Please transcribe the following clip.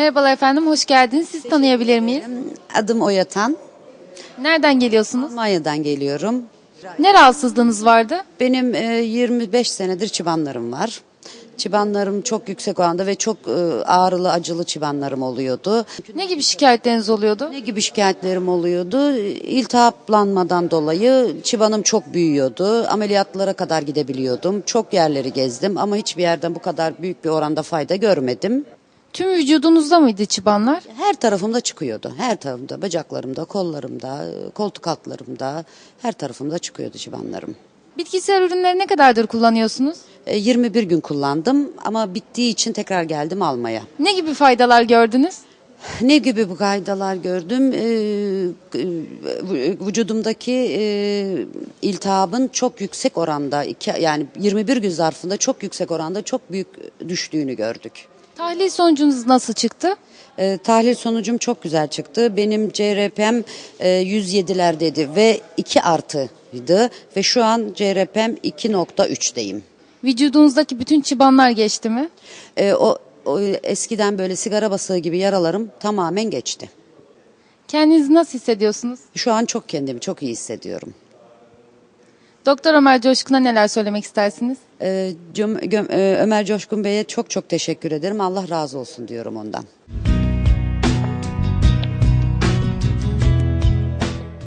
Merhabalar efendim, hoş geldiniz. Siz tanıyabilir miyiz? Adım Oyatan. Nereden geliyorsunuz? Almanya'dan geliyorum. Ne rahatsızlığınız vardı? Benim e, 25 senedir çıbanlarım var. Çıbanlarım çok yüksek oranda ve çok e, ağrılı acılı çıbanlarım oluyordu. Ne gibi şikayetleriniz oluyordu? Ne gibi şikayetlerim oluyordu? İltihaplanmadan dolayı çıbanım çok büyüyordu. Ameliyatlara kadar gidebiliyordum. Çok yerleri gezdim ama hiçbir yerden bu kadar büyük bir oranda fayda görmedim. Tüm vücudunuzda mıydı çıbanlar? Her tarafımda çıkıyordu. Her tarafımda, bacaklarımda, kollarımda, koltuk altlarımda, her tarafımda çıkıyordu çıbanlarım. Bitkisel ürünleri ne kadardır kullanıyorsunuz? E, 21 gün kullandım ama bittiği için tekrar geldim almaya. Ne gibi faydalar gördünüz? Ne gibi bu kaydalar gördüm? Ee, e, vücudumdaki e, iltihabın çok yüksek oranda, iki, yani 21 gün zarfında çok yüksek oranda çok büyük düştüğünü gördük. Tahlil sonucunuz nasıl çıktı? Ee, tahlil sonucum çok güzel çıktı. Benim CRP'm e, 107'lerdeydi ve 2 artıydı ve şu an CRP'm 2.3'teyim. Vücudunuzdaki bütün çıbanlar geçti mi? Ee, o, o eskiden böyle sigara basığı gibi yaralarım tamamen geçti. Kendinizi nasıl hissediyorsunuz? Şu an çok kendimi çok iyi hissediyorum. Doktor Ömer Coşkun'a neler söylemek istersiniz? Ee, e, Ömer Coşkun Bey'e çok çok teşekkür ederim. Allah razı olsun diyorum ondan.